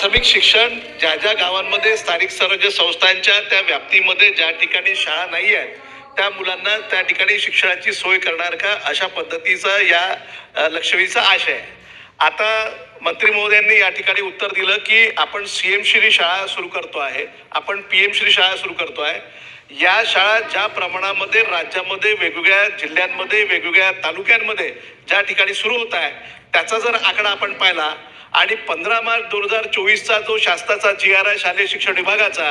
प्राथमिक शिक्षण ज्या ज्या गावांमध्ये स्थानिक स्वराज्य संस्थांच्या त्या व्याप्तीमध्ये ज्या ठिकाणी शाळा नाही आहेत त्या मुलांना त्या ठिकाणी शिक्षणाची सोय करणार का अशा पद्धतीचा या अ, लक्षवेधीचा आशय आहे. आता मंत्री महोदयांनी या ठिकाणी उत्तर दिलं की आपण सी एम श्री शाळा सुरू करतो आहे आपण पी एम श्री शाळा सुरू करतो आहे. या शाळा ज्या प्रमाणामध्ये राज्यामध्ये वेगवेगळ्या जिल्ह्यांमध्ये वेगवेगळ्या तालुक्यांमध्ये ज्या ठिकाणी सुरू होत आहे त्याचा जर आकडा आपण पाहिला आणि पंधरा मार्च दोन हजार चोवीसचा जो शासनाचा जी आर आहे शालेय शिक्षण विभागाचा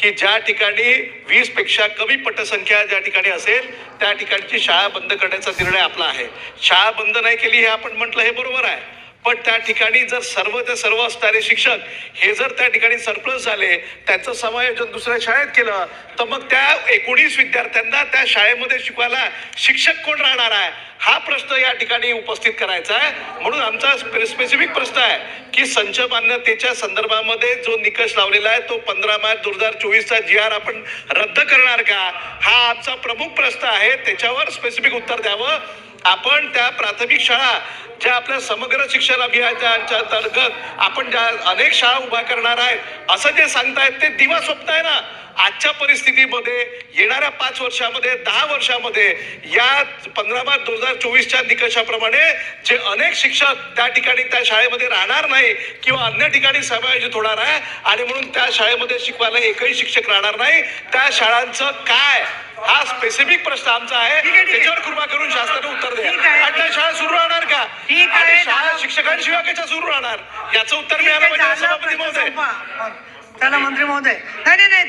की ज्या ठिकाणी वीसपेक्षा कमी पटसंख्या ज्या ठिकाणी असेल त्या ठिकाणची शाळा बंद करण्याचा निर्णय आपला आहे. शाळा बंद नाही केली हे आपण म्हटलं हे बरोबर आहे. पण त्या ठिकाणी जर सर्व ते सर्व असणारे शिक्षक हे जर त्या ठिकाणी सरप्लस झाले त्यांचं समायोजन दुसऱ्या शाळेत केलं तर मग त्या एकोणीस विद्यार्थ्यांना त्या शाळेमध्ये शिकवायला शिक्षक कोण राहणार आहे? हा प्रश्न या ठिकाणी उपस्थित करायचा आहे. म्हणून आमचा स्पेसिफिक प्रश्न आहे की संच मान्यतेच्या संदर्भामध्ये जो निकष लावलेला आहे तो पंधरा मार्च दोन हजार चोवीसचा जी आर आपण रद्द करणार का? हा आमचा प्रमुख प्रश्न आहे. त्याच्यावर स्पेसिफिक उत्तर द्यावं. आपण त्या प्राथमिक शाळा ज्या आपल्या समग्र शिक्षण अभियानाच्या अंतर्गत आपण ज्या अनेक शाळा उभ्या करणार आहेत असं जे सांगतायत ते दिवा स्वप्न आहे ना. आजच्या परिस्थितीमध्ये येणाऱ्या पाच वर्षामध्ये दहा वर्षामध्ये या पंधरा मार्च दोन हजार चोवीसच्या निकषाप्रमाणे जे अनेक शिक्षक त्या ठिकाणी त्या शाळेमध्ये राहणार नाही किंवा अन्य ठिकाणी समायोजित होणार आहे आणि म्हणून त्या शाळेमध्ये शिकवायला एकही शिक्षक राहणार नाही त्या शाळांचं काय हा स्पेसिफिक प्रश्न आमचा आहे. त्याच्यावर कृपा करून शासनाने उत्तर द्या. आणि त्या शाळा सुरू राहणार का. आणि शाळा शिक्षकांशिवाय कशा सुरू राहणार याचं उत्तर मिळालं पाहिजे झालं सभापती महोदय. चला मंत्री महोदय नाही नाही